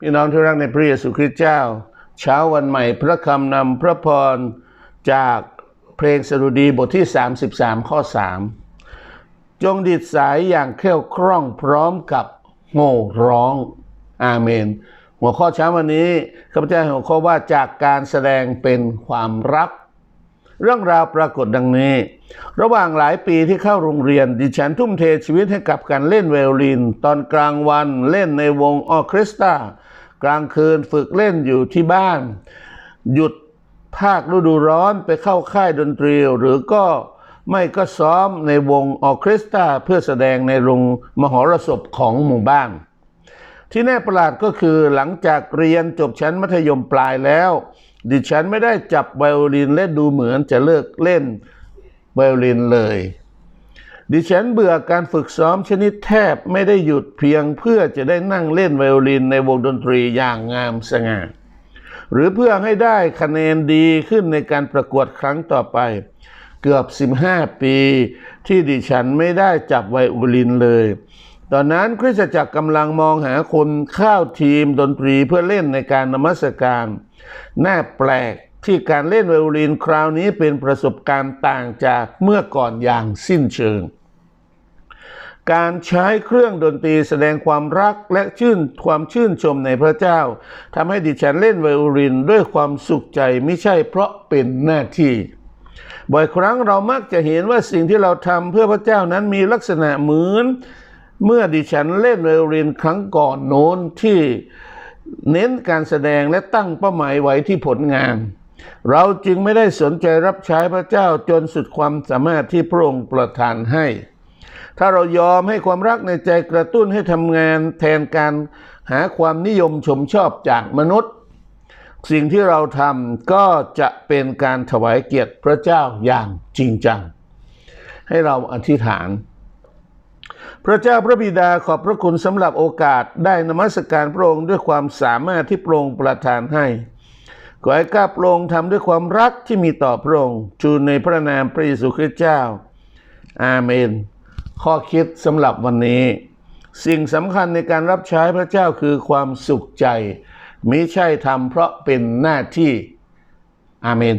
พี่น้องที่รักในพระเยซูคริสต์เจ้า เช้าวันใหม่พระคำนำพระพรจากเพลงสดุดีบทที่ 33 ข้อ 3 จงดิดสายอย่างเคร่วคร่องพร้อมกับโง่ร้อง อาเมน หัวข้อเช้าวันนี้ข้าพเจ้าหัวข้อว่าจากการแสดงเป็นความรัก เรื่องราวปรากฏดังนี้ ระหว่างหลายปีที่เข้าโรงเรียน ดิฉันทุ่มเทชีวิตให้กับการเล่นไวโอลิน ตอนกลางวันเล่นในวงออเคสตรากลางคืนฝึกเล่นอยู่ที่บ้าน หยุดภาคฤดูร้อนไปเข้าค่ายดนตรี หรือก็ไม่ก็ซ้อมในวงออเคสตราเพื่อแสดงในโรงมหรสพของหมู่บ้าน ที่แน่ประหลาดก็คือหลังจากเรียนจบชั้นมัธยมปลายแล้ว ดิฉันไม่ได้จับไวโอลินและดูเหมือนจะเลิกเล่นไวโอลินเลย ดิฉันเบื่อการฝึกซ้อมชนิดแทบไม่ได้หยุดเพียงเพื่อจะได้นั่งเล่นไวโอลินในวงดนตรีอย่างงามสง่าหรือเพื่อให้ได้คะแนนดีขึ้นในการประกวดครั้งต่อไป เกือบ 15 ปี ที่ดิฉันไม่ได้จับไวโอลินเลย ตอนนั้นคริสตจักรกำลังมองหาคนเข้าทีมดนตรีเพื่อเล่นในการนมัสการ น่าแปลกที่การเล่นไวโอลินคราวนี้เป็นประสบการณ์ต่างจากเมื่อก่อนอย่างสิ้นเชิง การใช้เครื่องดนตรีแสดงความรักและชื่นความชื่นชมในพระเจ้าทำให้ดิฉันเล่นไวโอลินด้วยความสุขใจไม่ใช่เพราะเป็นหน้าที่บ่อยครั้งเรามักจะเห็นว่าสิ่งที่เราทำเพื่อพระเจ้านั้นมีลักษณะเหมือน เมื่อดิฉันเล่นไวโอลินครั้งก่อนโน้นที่เน้นการแสดงและตั้งเป้าหมายไว้ที่ผลงาน เราจึงไม่ได้สนใจรับใช้พระเจ้าจนสุดความสามารถที่พระองค์ประทานให้ ถ้าเรายอมให้ความรักในใจกระตุ้นให้ทำงานแทนการหาความนิยมชมชอบจากมนุษย์ สิ่งที่เราทำก็จะเป็นการถวายเกียรติพระเจ้าอย่างจริงจัง ให้เราอธิษฐาน พระเจ้าพระบิดาขอบพระคุณสำหรับโอกาสได้นมัสการพระองค์ด้วยความสามารถที่พระองค์ประทานให้ ขอให้ข้าพระองค์ทำด้วยความรักที่มีต่อพระองค์ชูในพระนามพระเยซูคริสต์เจ้า อาเมน ข้อคิดสำหรับวันนี้ สิ่งสำคัญในการรับใช้พระเจ้าคือความสุขใจมิใช่ทำเพราะเป็นหน้าที่อาเมน